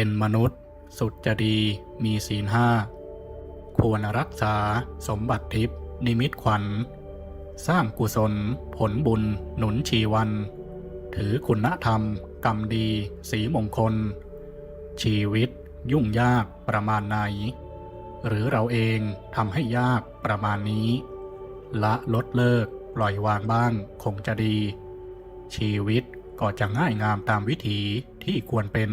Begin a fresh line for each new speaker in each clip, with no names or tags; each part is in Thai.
เป็นมนุษย์ สุดจะดีมีศีลห้าควรรักษาสมบัติทิพย์นิมิตขวัญ สร้างกุศล ผลบุญ หนุนชีวัน ถือคุณธรรม กรรมดี สีมงคล ชีวิต ยุ่งยากประมาณไหน หรือเราเองทำให้ยากประมาณนี้ ละลดเลิก ปล่อยวางบ้างคงจะดี ชีวิตก็จะง่ายงามตามวิถีที่ควรเป็น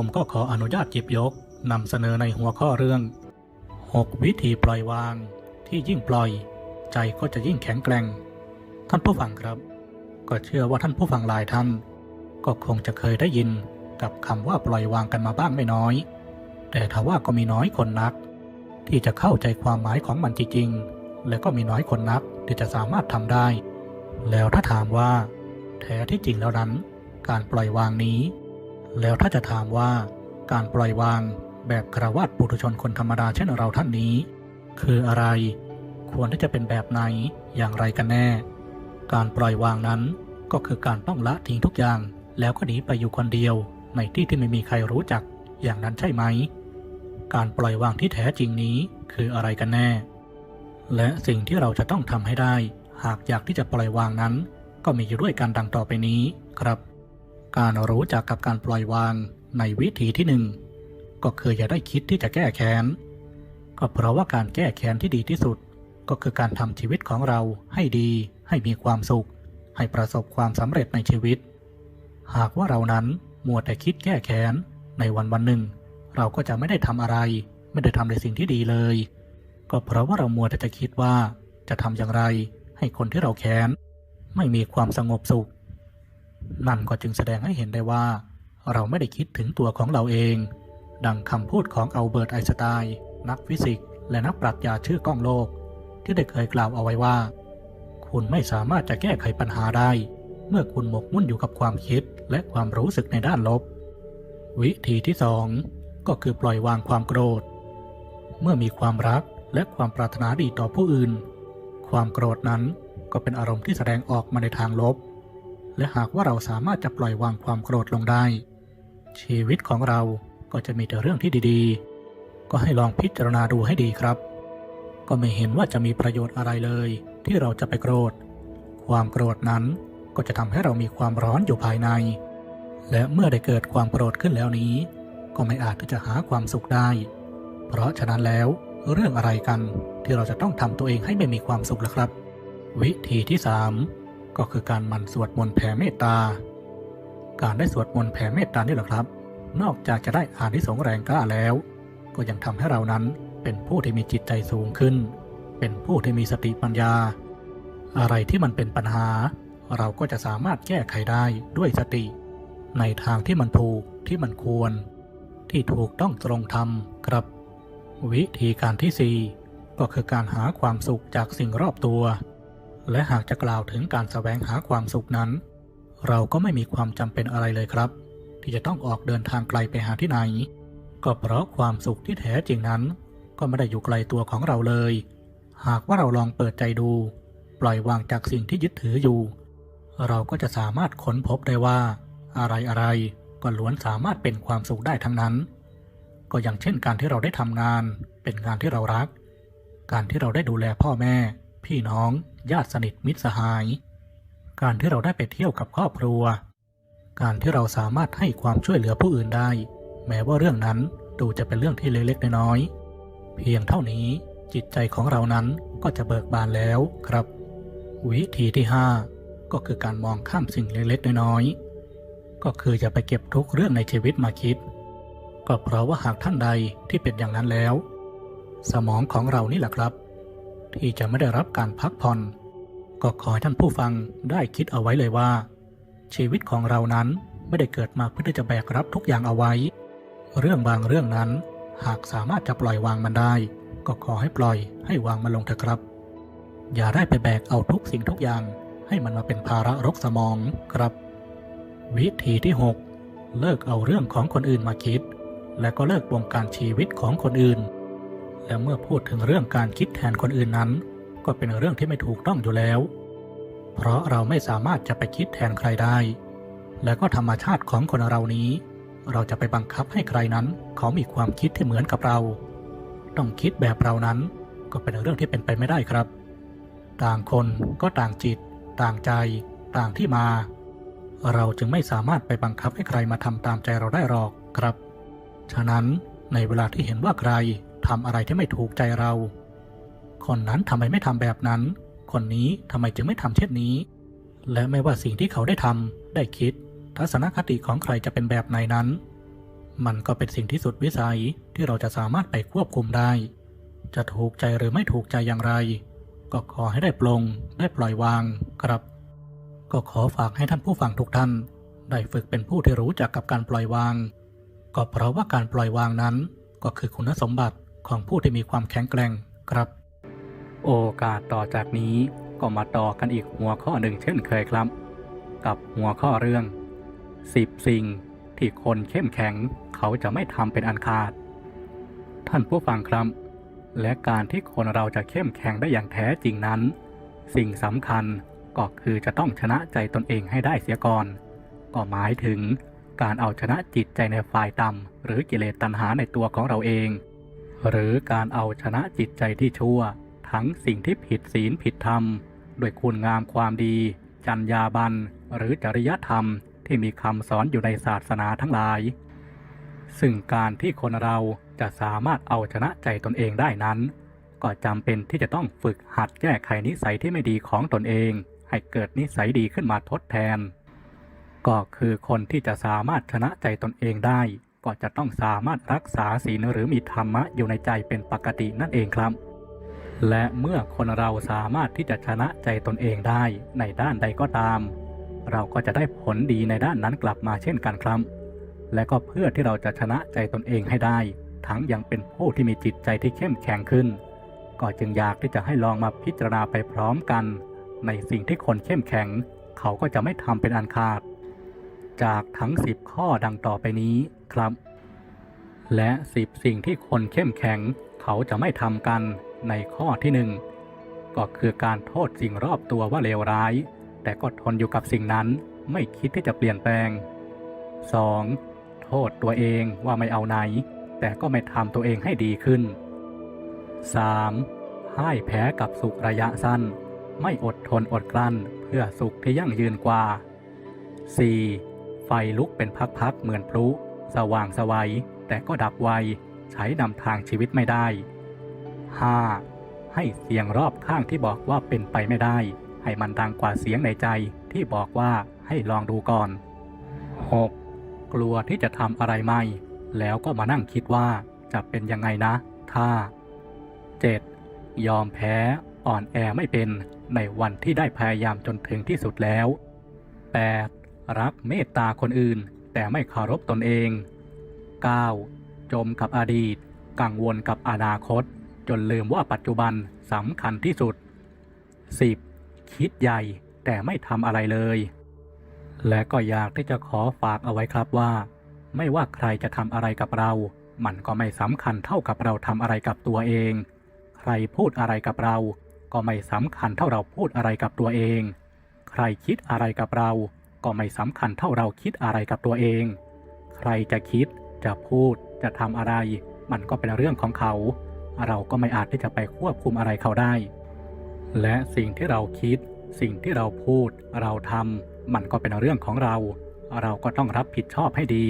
ผมก็ขออนุญาตจิบยกนำเสนอในหัวข้อเรื่อง 6 วิธีปล่อยวางที่ยิ่งปล่อย ใจก็จะยิ่งแข็งแกร่ง ท่านผู้ฟังครับ ก็เชื่อว่าท่านผู้ฟังหลายท่าน ก็คงจะเคยได้ยินกับคำว่าปล่อยวางกันมาบ้างไม่น้อย แต่ทว่าก็มีน้อยคนนัก ที่จะเข้าใจความหมายของมันจริงๆและก็มีน้อยคนนักที่จะสามารถทำได้ แล้วถ้าถามว่า แท้ที่จริงแล้วนั้น การปล่อยวางนี้ แล้วถ้าจะถามว่าการปล่อยวางแบบคราวาสปุถุชนคนธรรมดาเช่นเราท่านนี้ คืออะไร ควรที่จะเป็นแบบไหนอย่างไรกันแน่ การปล่อยวางนั้นก็คือการต้องละทิ้งทุกอย่าง แล้วก็หนีไปอยู่คนเดียว ในที่ที่ไม่มีใครรู้จักอย่างนั้นใช่ไหม การปล่อยวางที่แท้จริงนี้คืออะไรกันแน่ และสิ่งที่เราจะต้องทำให้ได้ หากอยากที่จะปล่อยวางนั้น ก็มีอยู่ด้วยกันดังต่อไปนี้ครับ การรู้จักกับการปล่อยวางในวิธีที่หนึ่งก็คืออย่าได้คิดที่จะแก้แค้น ก็เพราะว่าการแก้แค้นที่ดีที่สุด ก็คือการทำชีวิตของเราให้ดี ให้มีความสุข ให้ประสบความสำเร็จในชีวิต หากว่าเรานั้นมัวแต่คิดแก้แค้นในวันวันหนึ่ง เราก็จะไม่ได้ทำอะไร ไม่ได้ทำในสิ่งที่ดีเลย ก็เพราะว่าเรามัวแต่จะคิดว่าจะทำอย่างไร ให้คนที่เราแค้น ไม่มีความสงบสุข นั่นก็จึงแสดงให้เห็นได้ว่า เราไม่ได้คิดถึงตัวของเราเอง ดังคำพูดของอัลเบิร์ตไอน์สไตน์นักฟิสิกส์และนักปรัชญาชื่อก้องโลก ที่ได้เคยกล่าวเอาไว้ว่า คุณไม่สามารถจะแก้ไขปัญหาได้ เมื่อคุณหมกมุ่นอยู่กับความคิดและความรู้สึกในด้านลบ วิธีที่สองก็คือปล่อยวางความโกรธ เมื่อมีความรักและความปรารถนาดีต่อผู้อื่น ความโกรธนั้นก็เป็นอารมณ์ที่แสดงออกมาในทางลบ และหากว่าเราสามารถจะปล่อยวางความโกรธลงได้ ชีวิตของเราก็จะมีแต่เรื่องที่ดีๆ ก็ให้ลองพิจารณาดูให้ดีครับ ก็ไม่เห็นว่าจะมีประโยชน์อะไรเลย ที่เราจะไปโกรธ ความโกรธนั้นก็จะทำให้เรามีความร้อนอยู่ภายใน และเมื่อได้เกิดความโกรธขึ้นแล้วนี้ ก็ไม่อาจที่จะหาความสุขได้ เพราะฉะนั้นแล้วเรื่องอะไรกันที่เราจะต้องทำตัวเองให้ไม่มีความสุขล่ะครับ วิธีที่สาม ก็คือการหมั่นสวดมนต์แผ่เมตตา การได้สวดมนต์แผ่เมตตานี่แหละครับ นอกจากจะได้อานิสงส์แรงกล้าแล้ว ก็ยังทำให้เรานั้นเป็นผู้ที่มีจิตใจสูงขึ้น เป็นผู้ที่มีสติปัญญา อะไรที่มันเป็นปัญหา เราก็จะสามารถแก้ไขได้ด้วยสติ ในทางที่มันถูกที่มันควร ที่ถูกต้องตรงธรรมครับ วิธีการที่สี่ก็คือการหาความสุขจากสิ่งรอบตัว และหากจะกล่าวถึงการแสวงหาความสุขนั้น เราก็ไม่มีความจำเป็นอะไรเลยครับ ที่จะต้องออกเดินทางไกลไปหาที่ไหน ก็เพราะความสุขที่แท้จริงนั้น ก็ไม่ได้อยู่ไกลตัวของเราเลย หากว่าเราลองเปิดใจดู ปล่อยวางจากสิ่งที่ยึดถืออยู่ เราก็จะสามารถค้นพบได้ว่า อะไรอะไรก็ล้วนสามารถเป็นความสุขได้ทั้งนั้น ก็อย่างเช่นการที่เราได้ทำงาน เป็นงานที่เรารัก การที่เราได้ดูแลพ่อแม่ พี่น้อง ญาติสนิทมิตรสหาย การที่เราได้ไปเที่ยวกับครอบครัว การที่เราสามารถให้ความช่วยเหลือผู้อื่นได้ แม้ว่าเรื่องนั้นดูจะเป็นเรื่องที่เล็กๆน้อยๆเพียงเท่านี้จิตใจของเรานั้นก็จะเบิกบานแล้วครับ วิธีที่ 5 ก็คือการมองข้ามสิ่งเล็กๆน้อยๆก็คืออย่าไปเก็บทุกเรื่องในชีวิตมาคิด ก็เพราะว่าหากท่านใดที่เป็นอย่างนั้นแล้ว สมองของเรานี่แหละครับ ที่จะไม่ได้รับการพักผ่อน ก็ขอให้ท่านผู้ฟังได้คิดเอาไว้เลยว่า ชีวิตของเรานั้นไม่ได้เกิดมาเพื่อที่จะแบกรับทุกอย่างเอาไว้ เรื่องบางเรื่องนั้นหากสามารถจะปล่อยวางมันได้ ก็ขอให้ปล่อยให้วางมันลงเถอะครับ อย่าได้ไปแบกเอาทุกสิ่งทุกอย่าง ให้มันมาเป็นภาระรกสมองครับ วิธีที่ 6 เลิกเอาเรื่องของคนอื่นมาคิด และก็เลิกบงการชีวิตของคนอื่น และเมื่อพูดถึงเรื่องการคิดแทนคนอื่นนั้น ก็เป็นเรื่องที่ไม่ถูกต้องอยู่แล้ว เพราะเราไม่สามารถจะไปคิดแทนใครได้ และก็ธรรมชาติของคนเรานี้ เราจะไปบังคับให้ใครนั้น เขามีความคิดที่เหมือนกับเรา ต้องคิดแบบเรานั้นก็เป็นเรื่องที่เป็นไปไม่ได้ครับ ต่างคนก็ต่างจิต ต่างใจ ต่างที่มา เราจึงไม่สามารถไปบังคับให้ใครมาทำตามใจเราได้หรอกครับ ฉะนั้นในเวลาที่เห็นว่าใคร ทำอะไรที่ไม่ถูกใจเรา คนนั้นทำไมไม่ทำแบบนั้น คนนี้ทำไมจึงไม่ทำเช่นนี้ และไม่ว่าสิ่งที่เขาได้ทำได้คิด ทัศนคติของใครจะเป็นแบบไหนนั้น มันก็เป็นสิ่งที่สุดวิสัยที่เราจะสามารถไปควบคุมได้ จะถูกใจหรือไม่ถูกใจอย่างไร ก็ขอให้ได้ปลง ได้ปล่อยวางครับ ก็ขอฝากให้ท่านผู้ฟังทุกท่าน ได้ฝึกเป็นผู้ที่รู้จักกับการปล่อยวาง ก็เพราะว่าการปล่อยวางนั้นก็คือคุณสมบัติ ของผู้ที่มีความแข็งแกร่งครับ โอกาสต่อจากนี้ก็มาต่อกันอีกหัวข้อหนึ่งเช่นเคยครับ กับหัวข้อเรื่อง 10 สิ่งที่คนเข้มแข็งเขาจะไม่ทำเป็นอันขาด ท่านผู้ฟังครับ และการที่คนเราจะเข้มแข็งได้อย่างแท้จริงนั้น สิ่งสำคัญก็คือจะต้องชนะใจตนเองให้ได้เสียก่อน ก็หมายถึงการเอาชนะจิตใจในฝ่ายต่ำหรือกิเลสตัณหาในตัวของเราเอง หรือการเอาชนะจิตใจที่ชั่ว ทั้งสิ่งที่ผิดศีลผิดธรรม ด้วยคุณงามความดีจรรยาบรรณหรือจริยธรรมที่มีคำสอนอยู่ในศาสนาทั้งหลาย ซึ่งการที่คนเราจะสามารถเอาชนะใจตนเองได้นั้น ก็จำเป็นที่จะต้องฝึกหัดแก้ไขนิสัยที่ไม่ดีของตนเอง ให้เกิดนิสัยดีขึ้นมาทดแทน ก็คือคนที่จะสามารถชนะใจตนเองได้ ก็จะต้องสามารถรักษาศีลหรือมีธรรมะอยู่ในใจเป็นปกตินั่นเองครับ และเมื่อคนเราสามารถที่จะชนะใจตนเองได้ในด้านใดก็ตาม เราก็จะได้ผลดีในด้านนั้นกลับมาเช่นกันครับ และก็เพื่อที่เราจะชนะใจตนเองให้ได้ ทั้งยังเป็นผู้ที่มีจิตใจที่เข้มแข็งขึ้น ก็จึงอยากที่จะให้ลองมาพิจารณาไปพร้อมกัน ในสิ่งที่คนเข้มแข็ง เขาก็จะไม่ทำเป็นอันขาด จากทั้ง 10 ข้อดังต่อไปนี้ ครับ และ10สิ่งที่คนเข้มแข็งเขาจะไม่ทำกันในข้อที่หนึ่งก็คือการโทษสิ่งรอบตัวว่าเลวร้าย แต่ก็ทนอยู่กับสิ่งนั้นไม่คิดที่จะเปลี่ยนแปลง 2. โทษตัวเองว่าไม่เอาไหน แต่ก็ไม่ทำตัวเองให้ดีขึ้น 3. พ่ายแพ้กับสุขระยะสั้น ไม่อดทนอดกลั้นเพื่อสุขที่ยั่งยืนกว่า 4. ไฟลุกเป็นพักๆเหมือนพลุ สว่างสวัยแต่ก็ดับไวใช้นำทางชีวิตไม่ได้ 5. ให้เสียงรอบข้างที่บอกว่าเป็นไปไม่ได้ ให้มันดังกว่าเสียงในใจที่บอกว่าให้ลองดูก่อน 6. กลัวที่จะทำอะไรใหม่ แล้วก็มานั่งคิดว่าจะเป็นยังไงนะ ถ้า 7. ยอมแพ้อ่อนแอไม่เป็นในวันที่ได้พยายามจนถึงที่สุดแล้ว 8. รักเมตตาคนอื่น แต่ไม่เคารพตนเอง 9. จมกับอดีต กังวลกับอนาคต จนลืมว่าปัจจุบันสำคัญที่สุด 10. คิดใหญ่แต่ไม่ทำอะไรเลย และก็อยากที่จะขอฝากเอาไว้ครับว่า ไม่ว่าใครจะทำอะไรกับเรา มันก็ไม่สำคัญเท่ากับเราทำอะไรกับตัวเอง ใครพูดอะไรกับเรา ก็ไม่สำคัญเท่าเราพูดอะไรกับตัวเอง ใครคิดอะไรกับเรา ก็ไม่สำคัญเท่าเราคิดอะไรกับตัวเอง ใครจะคิด จะพูด จะทำอะไร มันก็เป็นเรื่องของเขา เราก็ไม่อาจที่จะไปควบคุมอะไรเขาได้ และสิ่งที่เราคิด สิ่งที่เราพูด เราทำมันก็เป็นเรื่องของเรา เราก็ต้องรับผิดชอบให้ดี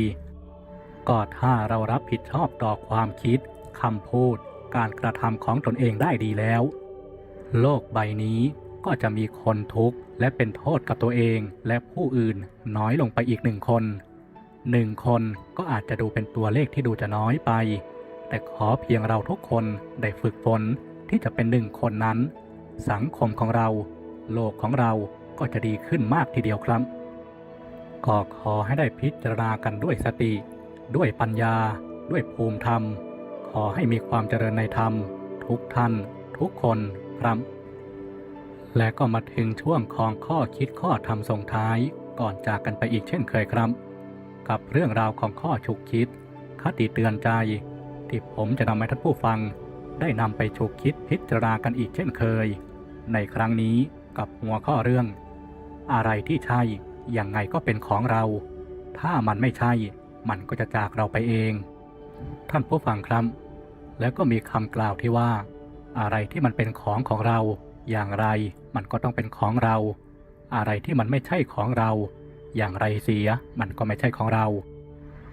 ก็ถ้าเรารับผิดชอบต่อความคิดคำพูด การกระทำของตนเองได้ดีแล้ว โลกใบนี้ ก็จะมีคนทุกข์และเป็นโทษกับตัวเองและผู้อื่นน้อยลงไปอีกหนึ่งคนหนึ่งคนก็อาจจะดูเป็นตัวเลขที่ดูจะน้อยไป แต่ขอเพียงเราทุกคนได้ฝึกฝนที่จะเป็นหนึ่งคนนั้น สังคมของเรา โลกของเราก็จะดีขึ้นมากทีเดียวครับก็ขอให้ได้พิจารณากันด้วยสติ ด้วยปัญญา ด้วยภูมิธรรม ขอให้มีความเจริญในธรรม ทุกท่าน ทุกคนครับ และก็มาถึงช่วงของข้อคิดข้อธรรมส่งท้ายก่อนจากกันไปอีกเช่นเคยครับ กับเรื่องราวของข้อฉุกคิด คติเตือนใจที่ผมจะนำให้ท่านผู้ฟัง ได้นำไปฉุกคิดพิจารณากันอีกเช่นเคย ในครั้งนี้กับหัวข้อเรื่อง อะไรที่ใช่ยังไงก็เป็นของเรา ถ้ามันไม่ใช่ มันก็จะจากเราไปเอง ท่านผู้ฟังครับ แล้วก็มีคำกล่าวที่ว่า อะไรที่มันเป็นของของเรา อย่างไรมันก็ต้องเป็นของเรา อะไรที่มันไม่ใช่ของเรา อย่างไรเสียมันก็ไม่ใช่ของเรา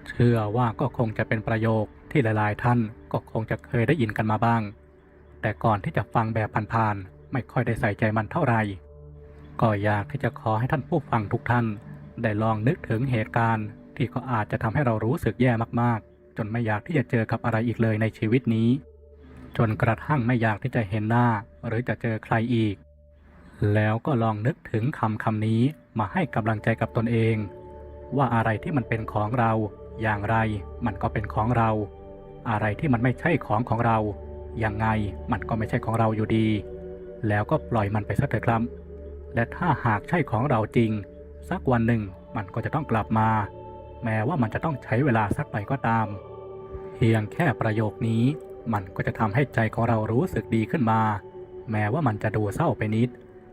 เชื่อว่าก็คงจะเป็นประโยคที่หลาย ๆ ท่านก็คงจะเคยได้ยินกันมาบ้าง แต่ก่อนที่จะฟังแบบผ่านๆไม่ค่อยได้ใส่ใจมันเท่าไหร่ก็อยากที่จะขอให้ท่านผู้ฟังทุกท่าน ได้ลองนึกถึงเหตุการณ์ที่ก็อาจจะทำให้เรารู้สึกแย่มากๆ จนไม่อยากที่จะเจอกับอะไรอีกเลยในชีวิตนี้ จนกระทั่งไม่อยากที่จะเห็นหน้า หรือจะเจอใครอีก แล้วก็ลองนึกถึงคำคำนี้มาให้กำลังใจกับตนเอง ว่าอะไรที่มันเป็นของเรา อย่างไรมันก็เป็นของเรา อะไรที่มันไม่ใช่ของของเรา อยังไงมันก็ไม่ใช่ของเราอยู่ดี แล้วก็ปล่อยมันไปสักเถอะครับ และถ้าหากใช่ของเราจริง สักวันหนึ่งมันก็จะต้องกลับมา แม้ว่ามันจะต้องใช้เวลาสักหน่อยก็ตาม เพียงแค่ประโยคนี้ มันก็จะทำให้ใจของเรารู้สึกดีขึ้นมา แม้ว่ามันจะดูเศร้าไปนิด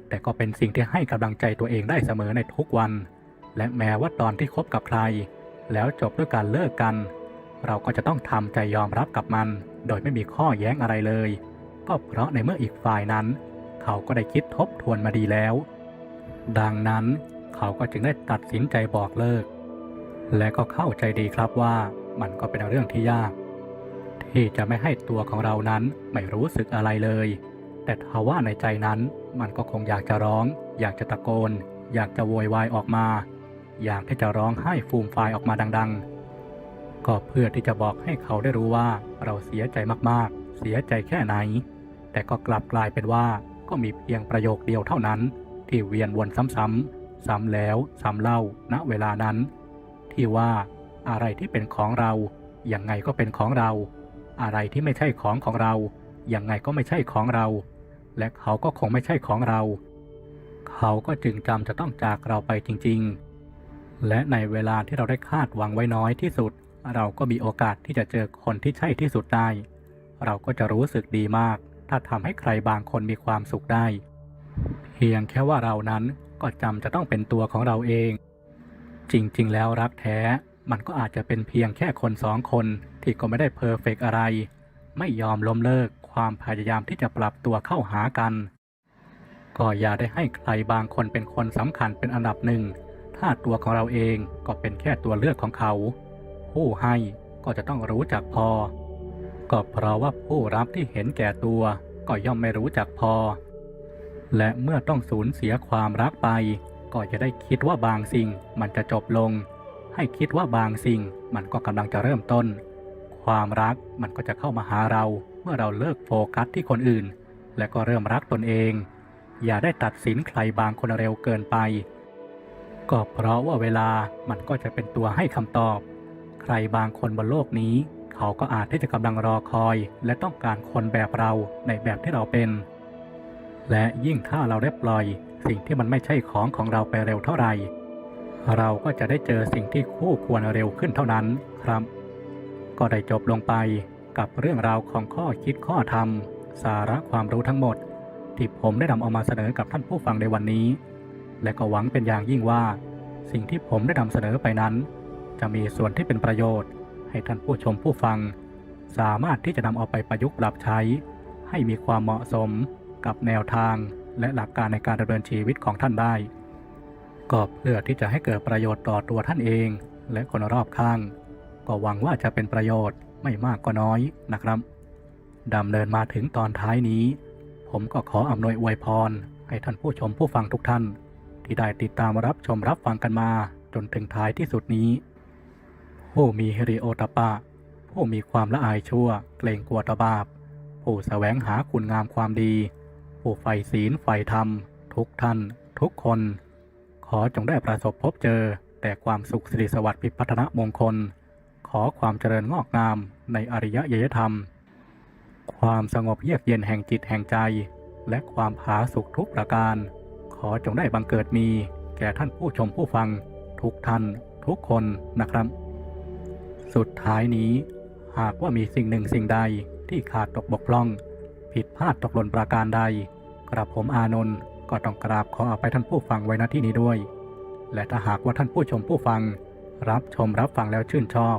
แต่ก็เป็นสิ่งที่ให้กำลังใจตัวเองได้เสมอในทุกวัน และแม้ว่าตอนที่คบกับใคร แล้วจบด้วยการเลิกกัน เราก็จะต้องทำใจยอมรับกับมัน โดยไม่มีข้อแย้งอะไรเลย ก็เพราะในเมื่ออีกฝ่ายนั้น เขาก็ได้คิดทบทวนมาดีแล้ว ดังนั้นเขาก็จึงได้ตัดสินใจบอกเลิก และก็เข้าใจดีครับว่ามันก็เป็นเรื่องที่ยาก ที่จะไม่ให้ตัวของเรานั้นไม่รู้สึกอะไรเลย แต่ทว่าในใจนั้นมันก็คงอยากจะร้อง อยากจะตะโกน อยากจะโวยวายออกมา อยากที่จะร้องไห้ฟูมฟายออกมาดัง ๆ ก็เพื่อที่จะบอกให้เขาได้รู้ว่าเราเสียใจมากๆ เสียใจแค่ไหน แต่ก็กลับกลายเป็นว่าก็มีเพียงประโยคเดียวเท่านั้น ที่เวียนวนซ้ำๆซ้ำแล้วซ้ำเล่าณเวลานั้น ที่ว่าอะไรที่เป็นของเรายังไงก็เป็นของเรา อะไรที่ไม่ใช่ของของเรา ยังไงก็ไม่ใช่ของเรา และเขาก็คงไม่ใช่ของเรา เขาก็จึงจำจะต้องจากเราไปจริง ๆ และในเวลาที่เราได้คาดหวังไว้น้อยที่สุด เราก็มีโอกาสที่จะเจอคนที่ใช่ที่สุดได้ เราก็จะรู้สึกดีมาก ถ้าทำให้ใครบางคนมีความสุขได้ เพียงแค่ว่าเรานั้นก็จำจะต้องเป็นตัวของเราเอง จริงๆ แล้วรักแท้มันก็อาจจะเป็นเพียงแค่คนสองคน ที่ก็ไม่ได้เพอร์เฟกอะไร ไม่ยอมล้มเลิกความพยายามที่จะปรับตัวเข้าหากัน ก็อย่าได้ให้ใครบางคนเป็นคนสำคัญเป็นอันดับหนึ่ง ถ้าตัวของเราเองก็เป็นแค่ตัวเลือกของเขา ผู้ให้ก็จะต้องรู้จักพอ ก็เพราะว่าผู้รับที่เห็นแก่ตัวก็ย่อมไม่รู้จักพอ และเมื่อต้องสูญเสียความรักไป ก็จะได้คิดว่าบางสิ่งมันจะจบลง ให้คิดว่าบางสิ่งมันก็กำลังจะเริ่มต้น ความรักมันก็จะเข้ามาหาเราเมื่อเราเลิกโฟกัสที่คนอื่น และก็เริ่มรักตนเอง อย่าได้ตัดสินใครบางคนเร็วเกินไป ก็เพราะว่าเวลามันก็จะเป็นตัวให้คำตอบ ใครบางคนบนโลกนี้ เขาก็อาจที่จะกำลังรอคอย และต้องการคนแบบเราในแบบที่เราเป็น และยิ่งถ้าเราได้ปล่อย สิ่งที่มันไม่ใช่ของของเราไปเร็วเท่าไหร่ เราก็จะได้เจอสิ่งที่คู่ควรเร็วขึ้นเท่านั้นครับ ก็ได้จบลงไปกับเรื่องราวของข้อคิดข้อธรรม สาระความรู้ทั้งหมด ที่ผมได้นำเอามาเสนอกับท่านผู้ฟังในวันนี้ และก็หวังเป็นอย่างยิ่งว่า สิ่งที่ผมได้นำเสนอไปนั้น จะมีส่วนที่เป็นประโยชน์ ให้ท่านผู้ชมผู้ฟัง สามารถที่จะนำเอาไปประยุกต์ปรับใช้ ให้มีความเหมาะสมกับแนวทางและหลักการในการดำเนินชีวิตของท่านได้ก็เพื่อที่จะให้เกิดประโยชน์ต่อตัวท่านเอง และคนรอบข้าง ก็หวังว่าจะเป็นประโยชน์ไม่มากก็น้อยนะครับดำเนินมาถึงตอนท้ายนี้ ผมก็ขออำนวยอวยพร ให้ท่านผู้ชมผู้ฟังทุกท่าน ที่ได้ติดตามรับชมรับฟังกันมาจนถึงท้ายที่สุดนี้ ผู้มีเฮริโอตปะ ผู้มีความละอายชั่ว เกรงกลัวตบาป ผู้แสวงหาคุณงามความดี ผู้ใฝ่ศีลใฝ่ธรรม ทุกท่าน ทุกคน ขอจงได้ประสบพบเจอแต่ความสุขสิริสวัสดิ์พิพัฒนมงคล ขอความเจริญงอกงามในอริยยธรรม ความสงบเยือกเย็นแห่งจิตแห่งใจ และความผาสุกทุกประการ ขอจงได้บังเกิดมี แก่ท่านผู้ชมผู้ฟัง ทุกท่านทุกคนนะครับ สุดท้ายนี้ หากว่ามีสิ่งหนึ่งสิ่งใดที่ขาดตกบกพร่อง ผิดพลาดตกหล่นประการใด กระผมอานนท์ก็ต้องกราบขออภัยท่านผู้ฟังไว้ณที่นี้ด้วย และถ้าหากว่าท่านผู้ชมผู้ฟัง รับชมรับฟังแล้วชื่นชอบ